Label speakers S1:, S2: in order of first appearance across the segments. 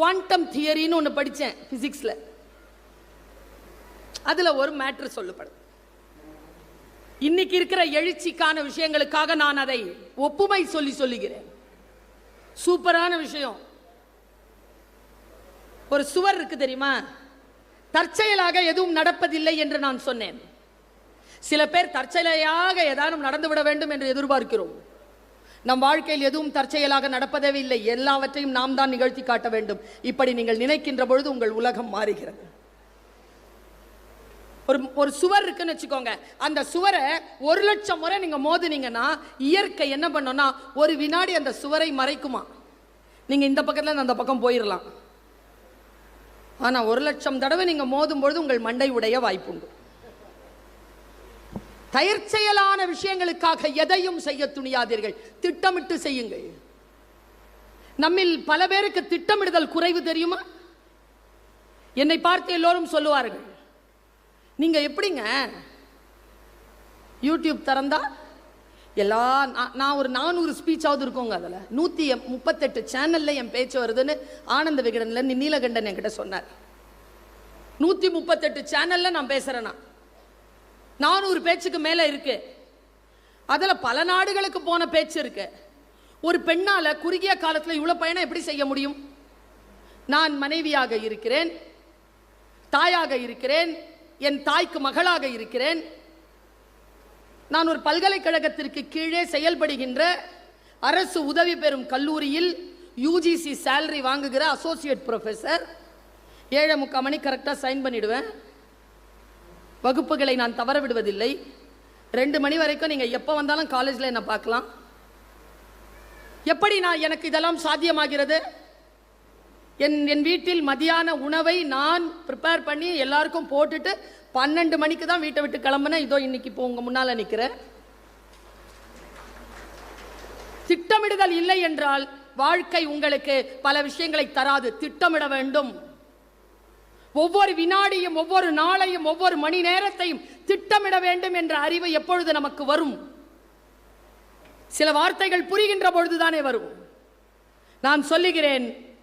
S1: Quantum தியரின்னு ஒன்று படித்தேன் ஃபிசிக்ஸில் அதில் ஒரு மேட்ரு சொல்லப்படும். இன்னைக்கு இருக்கிற எழுச்சிக்கான விஷயங்களுக்காக நான் அதை ஒப்புமை சொல்லி சொல்லுகிறேன். சூப்பரான விஷயம். ஒரு சுவர் இருக்கு தெரியுமா? தற்செயலாக எதுவும் நடப்பதில்லை என்று நான் சொன்னேன். சில பேர் தற்செயலாக ஏதானும் நடந்துவிட வேண்டும் என்று எதிர்பார்க்கிறோம். நம் வாழ்க்கையில் எதுவும் தற்செயலாக நடப்பதே இல்லை. எல்லாவற்றையும் நாம் தான் நிகழ்த்தி காட்ட வேண்டும். இப்படி நீங்கள் நினைக்கின்ற பொழுது உங்கள் உலகம் மாறுகிறது. ஒரு ஒரு சுவர் இருக்குன்னு வச்சுக்கோங்க. அந்த சுவரை ஒரு லட்சம் முறை நீங்க மோதுனீங்கன்னா இயற்கை என்ன பண்ணும்னா ஒரு வினாடி அந்த சுவரை மறைக்குமா? நீங்க இந்த பக்கத்துல அந்த பக்கம் போயிடலாம் ஆனா ஒரு லட்சம் தடவை நீங்க மோதும் பொழுது உங்கள் மண்டை உடைய வாய்ப்புண்டு. தற்செயலான விஷயங்களுக்காக எதையும் செய்ய துணியாதீர்கள். திட்டமிட்டு செய்யுங்கள். நம்மில் பல பேருக்கு திட்டமிடுதல் குறைவு தெரியுமா? என்னை பார்த்து எல்லோரும் சொல்லுவார்கள். நீங்க எப்படிங்க? யூடியூப் திறந்தா எல்லா நான் நான் ஒரு நானூறு ஸ்பீச்சாவது இருக்கோங்க அதில். நூற்றி முப்பத்தெட்டு சேனலில் என் பேச்சு வருதுன்னு ஆனந்த விகடனில் நீலகண்டன் என்கிட்ட சொன்னார். நூற்றி முப்பத்தெட்டு சேனலில் நான் பேசுகிறேன்னா நானூறு பேச்சுக்கு மேலே இருக்கு. அதில் பல நாடுகளுக்கு போன பேச்சு இருக்கு. ஒரு பெண்ணால் குறுகிய காலத்தில் இவ்வளோ பயணம் எப்படி செய்ய முடியும்? நான் மனைவியாக இருக்கிறேன். தாயாக இருக்கிறேன். என் தாய்க்கு மகளாக இருக்கிறேன். நான் ஒரு பல்கலைக்கழகத்திற்கு கீழே செயல்படுகின்ற அரசு உதவி பெறும் கல்லூரியில் யூஜிசி சேலரி வாங்குகிற அசோசியேட் ப்ரொஃபஸர் ஏழை முக்கால் மணி கரெக்டாக சைன் பண்ணிடுவேன். வகுப்புகளை நான் தவற விடுவதில்லை ரெண்டு மணி வரைக்கும் நீங்கள் எப்போ வந்தாலும் காலேஜில் என்னை பார்க்கலாம். எப்படி நான் எனக்கு இதெல்லாம் சாத்தியமாகிறது? என் என் வீட்டில் மதியான உணவை நான் ப்ரிப்பேர் பண்ணி எல்லாருக்கும் போட்டுட்டு பன்னெண்டு மணிக்கு தான் வீட்டை விட்டு கிளம்புனேன். இதோ இன்னைக்கு இப்போ உங்கள் முன்னால் நிற்கிறேன் திட்டமிடுதல் இல்லை என்றால் வாழ்க்கை உங்களுக்கு பல விஷயங்களை தராது. திட்டமிட வேண்டும். ஒவ்வொரு வினாடியும் ஒவ்வொரு நாளையும் ஒவ்வொரு மணி நேரத்தையும் திட்டமிட வேண்டும் என்ற அறிவு எப்பொழுது நமக்கு வரும்? சில வார்த்தைகள் புரிகின்ற பொழுதுதானே வரும் நான் சொல்லுகிறேன்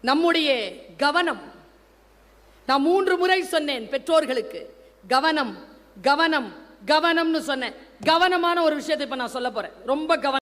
S1: நம்முடைய கவனம் நான் மூன்று முறை சொன்னேன் பெற்றோர்களுக்கு. கவனம் கவனம் கவனம்னு சொன்னேன். கவனமான ஒரு விஷயத்தை இப்ப நான் சொல்ல போறேன். ரொம்ப கவனம்